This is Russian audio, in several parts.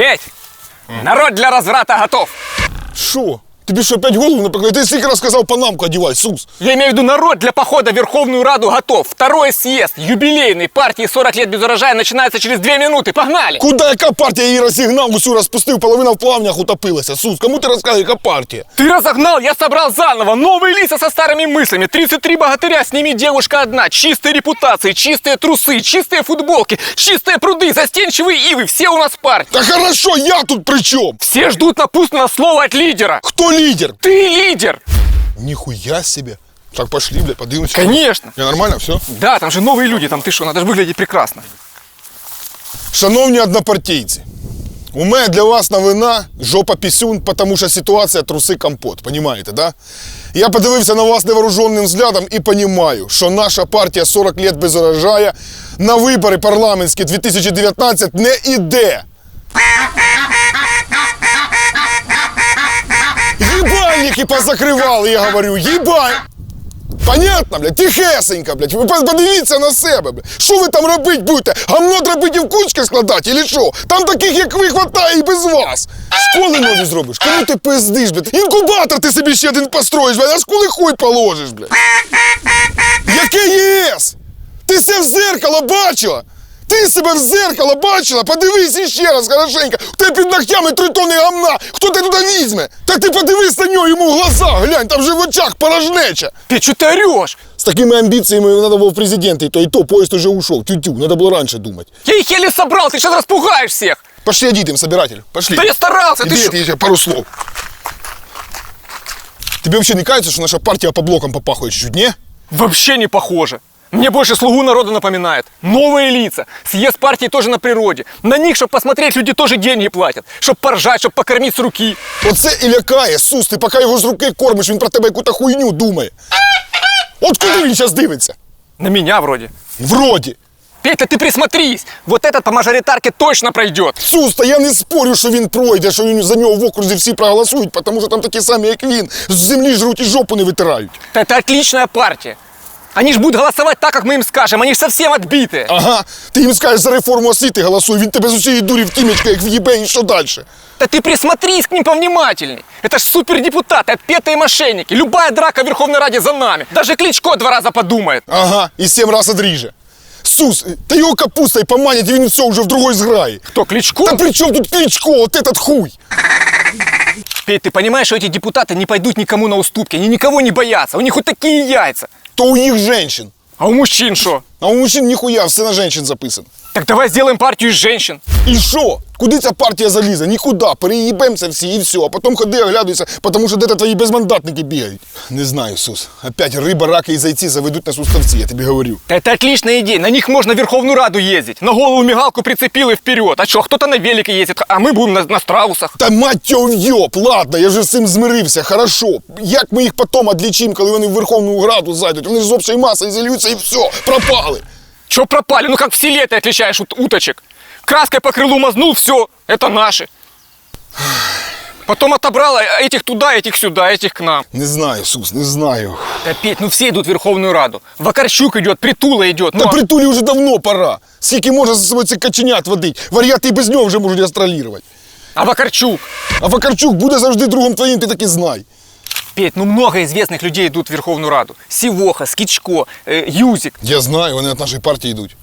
Петь, народ для разврата готов. Що? Тобі що, опять голову напекли? Ти стільки раз сказав панамку одівай, Сус. Я имею в виду народ для похода в Верховную Раду готов. Второй съезд юбилейный партии 40 лет без урожая начинается через две минуты. Погнали! Куда яка партія її розігнав, усю розпустив, половина в плавнях утопилася. Сус, кому ти розказуєш, яка партія? Ты разогнал, я собрал заново. Новые лица со старыми мыслями. 33 богатыря, с ними девушка одна. Чистые репутации, чистые трусы, чистые футболки, чистые пруды, застенчивые ивы. Все у нас в партии. Та хорошо, я тут при чому? Все ждут напутственного слова от лидера. Хто лідер? Ты лидер! Ніхуя себе. Так, пошли, блядь, подивимося. Конечно. Я нормально, все? Да, там же новые люди, там ты что, надо же выглядеть прекрасно. Шановні однопартійці, у мене для вас новина жопа пісюн, тому що ситуація труси компот, понімаєте, да? Я подивився на вас невооруженим взглядом і понімаю, що наша партія 40 лет без урожая на вибори парламентські 2019 не іде. Єбальники позакривали, я говорю, єбаль. Понятно, блядь, тихесенько, блядь. Ви подивіться на себе, блядь. Що ви там робити будете? Гамно робити в кучки складати, или що? Там таких, як ви, хватає і без вас. Школи нові зробиш. Кому ти пиздиш, блядь? Інкубатор ти собі ще один построїш, блядь, а школи хуй положиш, блядь. Яке ЄС? Ти себе в зеркало бачила? Ти себе в зеркало бачила? Подивись іще раз хорошенько. У тебе під ногтями три тони гамна. Хто тебе туди візьме? Та ти подивись на нього йому в глаза, глянь, там же в очах порожнеча. Ты что ты орешь? С такими амбициями надо было в президенты, и то и то, поезд уже ушел. Тю-тю, надо было раньше думать. Я их еле собрал, ты сейчас распугаешь всех. Пошли одетым, собиратель, пошли. Да я старался, ты Иди, что? это еще пару слов. Тебе вообще не кажется, что наша партия по блокам попахивает чуть-чуть, не? Вообще не похоже. Мне больше слугу народа напоминает. Новые лица. Съезд партии тоже на природе. На них, чтобы посмотреть, люди тоже деньги платят. Чтоб поржать, чтоб покормить с руки. Оце і лякає, Сус, ти поки його з руки кормиш, він про тебе яку-то хуйню думає. От куди він зараз дивиться? На меня вроде. Вроді. Петя, ты присмотрись. Вот этот по мажоритарке точно пройдет. Сус, та я не спорю, що він пройде, що він за нього в окрузі всі проголосують, тому що там такі самі, як він, з землі жруть і жопу не витирають. Это отличная партия. Они ж будут голосовать так, как мы им скажем. Они ж совсем отбитые. Ага, ти їм скажеш за реформу освіти голосуй, він тебе з усієї дурі в тімечка, як в'їбе, і що далі? Да ты присмотрись к ним повнимательней. Это ж супердепутаты, отпетые мошенники. Любая драка в Верховной Раде за нами. Даже Кличко два раза подумает. Ага, і сім раз одріже. Сус, та його капустой поманять, і він все вже в другой зграї. Кто, Кличко? Та при чому тут Кличко, от этот хуй? Петь, ты понимаешь, что эти депутаты не пойдут никому на уступки, они никого не боятся, у них вот такие яйца. То у них женщин. А у мужчин что? А у мужчин ніхуя, все на женщин записано. Так давай сделаем партию из женщин. І що? Куди ця партія залізе? Нікуди. Переїбемося всі і все. А потім ходи оглядуйся, тому що де-то твої безмандатники бігають. Не знаю, Сус. Опять риба, раки і зайці заведуть нас у ставці, я тобі говорю. Да это отличная идея, на них можно в Верховную Раду ездить. На голову мигалку прицепил и вперед. А что, кто-то на велике ездит, а мы будем на, на страусах. Та мать його в'йоб, ладно, я вже з цим змирився, хорошо. Як ми їх потім одлічимо, коли вони в Верховну Раду зайдуть? Вони ж з общої маси зільються і все, пропали. Че пропали? Ну как в селе ты отличаешь ут- уточек. Краской по крылу мазнул, все, это наши. Потом отобрал а этих туда, этих сюда, этих к нам. Не знаю, Сус, не знаю. Да, Петь, ну все идут в Верховную Раду. Вакарчук идет, Притула идет. Ну, Та а- притулі вже давно пора. Скільки можна за собою цих каченят водить? Варіати і без нього вже можуть астралірувати. а Вакарчук? А Вакарчук буде завжди другом твоїм, ти так і знай. Петь, ну много известных людей идут в Верховную Раду. Сивоха, Скичко, э, Юзик. Я знаю, вони від нашої партії йдуть.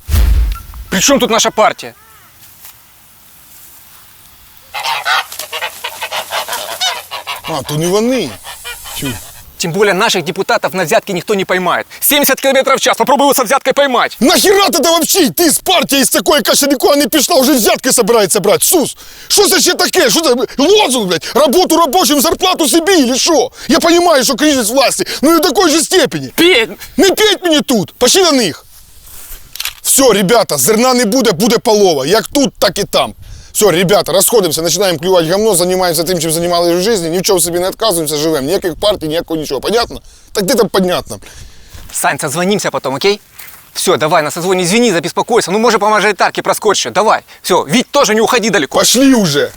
Причем тут наша партия? А, то не вони. Тю. Тем более наших депутатов на взятки никто не поймает. 70 километров в час, попробуй его со взяткой поймать. Нахіра ти вообще йти з партії з такої, яка ще ніколи не пішла, вже взятки собирається брати. Сус, що це ще таке? Що це лозунг, блядь? Роботу робочим, зарплату собі, или що? Я розумію, що кризис власті, ну не в такої же степені. Петь, Не п'ять мені тут, пошли на них. Все, ребята, зерна не буде, буде полова. Як тут, так і там. Все, ребята, розходимося, починаємо клювати гамно, займаємося тим, чим займалися в житті, ні в чому собі не відказуємося, живемо. Ніяких партій, ніякого нічого. Понятно? Так де там понятно? Сань, созвонимся потом, окей? Все, давай, на созвоне извини за беспокойство. Ну, может, по мажоритарке проскочишь. Давай. Все, Вить, тоже не уходи далеко. Пошли уже.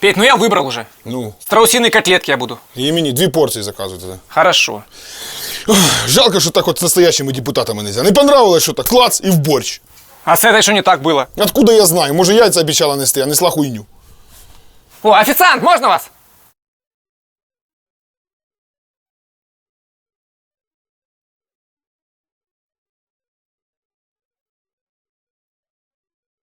Петь, ну я выбрал уже. Ну, Страусиные котлетки я буду. і мені дві порції заказуйте. Хорошо. Жалко, що так от з настоящими депутатами нельзя. Не понравилось, що так клац і в борщ. А с этой что не так было? Откуда я знаю? Може яйця обіцяла нести, а несла хуйню. О, официант, можно вас?